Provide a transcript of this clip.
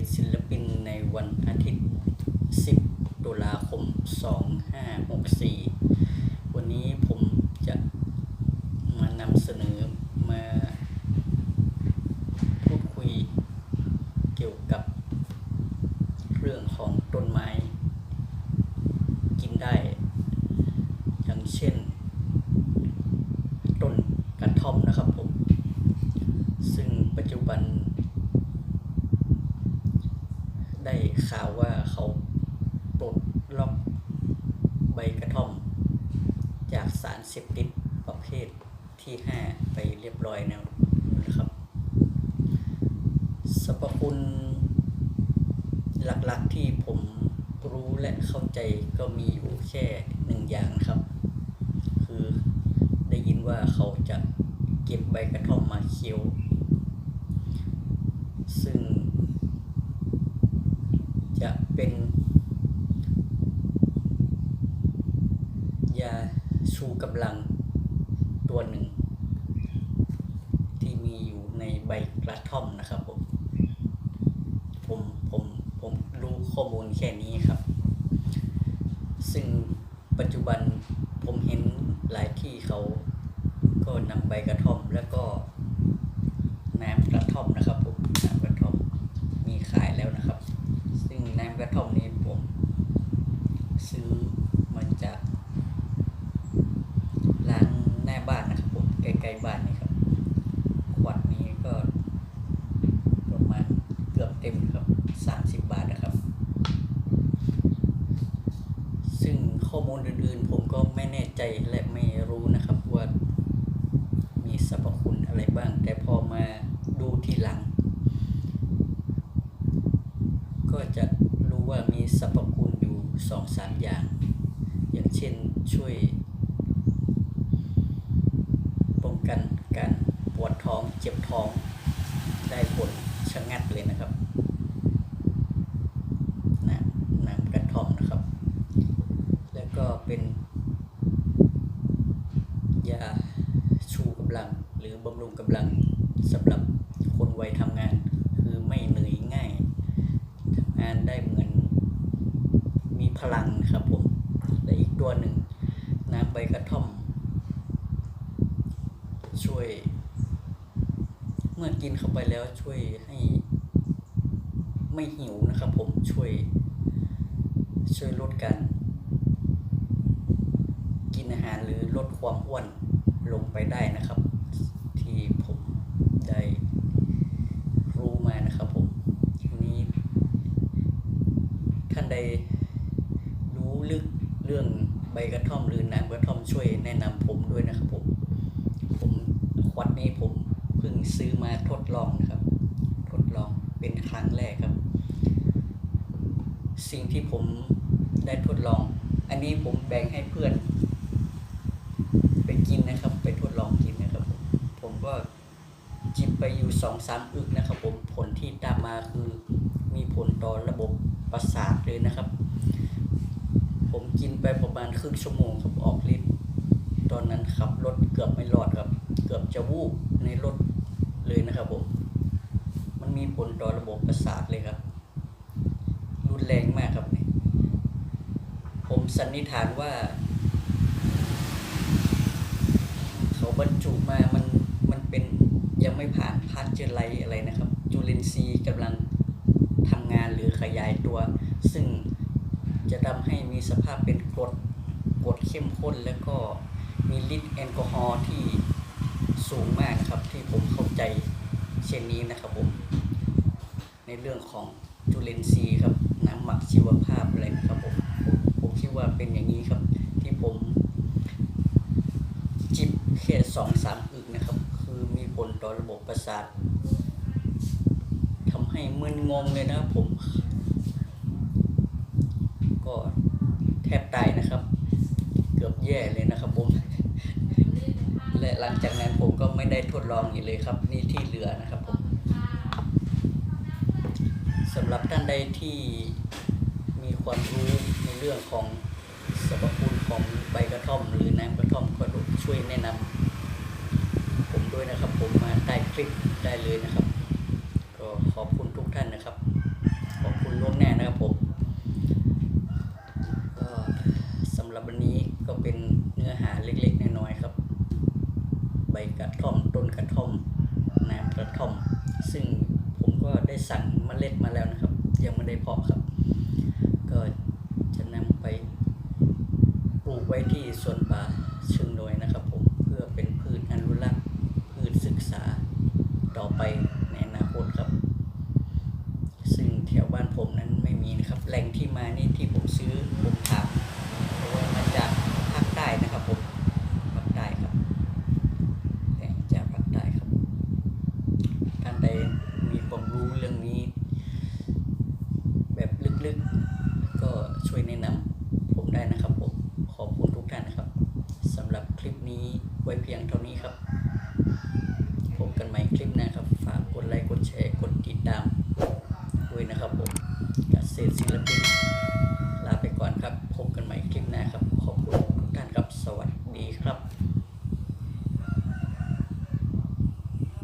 ษศิลปินในวันอาทิตย์ 10 ตุลาคม 2564 วันนี้ผมจะมานำเสนอมาพูดคุยเกี่ยวกับเรื่องของต้นไม้ กินได้ อย่างเช่น ต้นกระท่อมนะครับผม ซึ่งปัจจุบัน ได้ ข่าวว่าเขาปลดล็อกใบกระท่อม จากสารเสพติดประเภทที่ 5 ไปเรียบร้อยแล้วนะครับสรรพคุณหลักๆที่ผมรู้และเข้าใจก็มีอยู่แค่หนึ่งอย่างครับ คือได้ยินว่าเขาจะเก็บใบกระท่อมมาเคี้ยว ซึ่ง เป็น ยาชูกำลังตัวหนึ่ง ที่มีอยู่ในใบกระท่อมนะครับผม ผมผมผมรู้ข้อมูลแค่นี้ครับ ซึ่งปัจจุบันผมเห็นหลายที่เขาก็นำใบกระท่อมแล้วก็น้ำกระท่อมนะครับผมน้ำกระท่อมมีขายแล้วนะครับ ซึ่งน้ำกระท่อมนี้ผมซื้อมาจากร้านหน้าบ้านนะครับผมใกล้ๆ บ้านนี่ครับขวดนี้ก็ประมาณเกือบเต็มครับสามสิบบาทนะครับ ซึ่งข้อมูลอื่นๆ ผมก็ไม่แน่ใจและไม่รู้นะครับว่ามีสรรพคุณอะไรบ้าง แต่พอมาดูทีหลัง ก็จะรู้ว่ามีสรรพคุณอยู่สองสามอย่าง อย่างเช่นช่วย ป้อง กันการปวดท้องเจ็บท้องได้ผลชะงัดเลยนะครับน้ำน้ำกระท่อมนะครับ แล้วก็เป็นยาชูกำลังหรือบำรุงกำลังสำหรับคนวัยทำงาน คือไม่เหนื่อยง่ายทำงานได้เหมือนมีพลังครับผมและอีกตัวหนึ่งน้ำใบกระท่อม ช่วย เมื่อกินเข้าไปแล้วช่วยให้ไม่หิวนะครับ ผมช่วย ช่วยลดการกินอาหารหรือลดความอ้วนลงไปได้นะครับ ที่ผมได้รู้มานะครับ ผมทีนี้ท่านใดรู้ลึกเรื่องใบกระท่อมหรือน้ำกระท่อมช่วยแนะนำผมด้วยนะครับผมผม ขวดนี้ผมเพิ่งซื้อมาทดลองนะครับ ทดลองเป็นครั้งแรกครับ สิ่งที่ผมได้ทดลอง อันนี้ผมแบ่งให้เพื่อน ไปกินนะครับ ไปทดลองกินนะครับผมผมก็จิบไปอยู่สองสามอึกนะครับ ผมผลที่ตามมาคือมีผลต่อระบบประสาทเลยนะครับ ผมกินไปประมาณครึ่งชั่วโมงครับออกฤทธิ์ตอนนั้นขับรถเกือบไม่รอดครับ จะวูบในรถเลยนะครับผม มันมีผลต่อระบบประสาทเลยครับ รุนแรงมากครับเนี่ยผมสันนิษฐานว่า เขาบรรจุมา มันมันเป็นยังไม่ผ่านพาสเจอไลอะไรนะครับ จุลินทรีย์กำลังทำงานหรือขยายตัว ซึ่งจะทำให้มีสภาพเป็นกรดกรดเข้มข้นแล้วก็มีฤทธิ์แอลกอฮอล์ที่ สูงมากครับที่ผมเข้าใจเช่นนี้นะครับผม ในเรื่องของจุลินทรีย์ครับน้ำหมักชีวภาพอะไรนะครับผมผมผมคิดว่าเป็นอย่างนี้ครับ ที่ผม จิบแค่สองสามอึกนะครับ คือมีผลต่อระบบประสาททำให้มึนงงเลยนะครับผม ก็แทบตายนะครับ เกือบแย่เลยนะครับผม และหลังจากนั้นผมก็ไม่ได้ทดลองอีกเลยครับ นี่ที่เหลือนะครับผมสำหรับท่านใดที่มีความรู้ในเรื่องของสรรพคุณของใบกระท่อม หรือน้ำกระท่อมก็ช่วยแนะนำผมด้วยนะครับ ผมมาใต้คลิปได้เลยนะครับ ก็ขอบคุณทุกท่านนะครับ ก็เป็นเนื้อหาเล็กๆน้อยๆครับ ใบกระท่อมต้นกระท่อมน้ำ กระท่อม ซึ่งผมก็ได้สั่งเมล็ดมาแล้วนะครับ ยังไม่ได้เพาะครับ ก็จะนำไปปลูกไว้ที่สวนป่าเชิงดอยนะครับผมเพื่อเป็นพืชอนุรักษ์พืชศึกษาต่อไปในอนาคตครับ ซึ่งแถวบ้านผมนั้นไม่มีนะครับ แหล่งที่มานี่ที่ผมซื้อผมถามเพราะว่ามาจากภาคใต้นะครับผมภาคใต้ครับแหล่งจากภาคใต้ครับ ท่านใดมีความรู้เรื่องนี้ แบบลึกๆ ก็ช่วยแนะนำผมได้นะครับผม ขอบคุณทุกท่านนะครับสำหรับคลิปนี้ไว้เพียงเท่านี้ครับพบกันใหม่คลิปหน้าครับ ฝากกดไลค์ กดแชร์ กดติดตามด้วยนะครับผมกเกษตรศิลปิน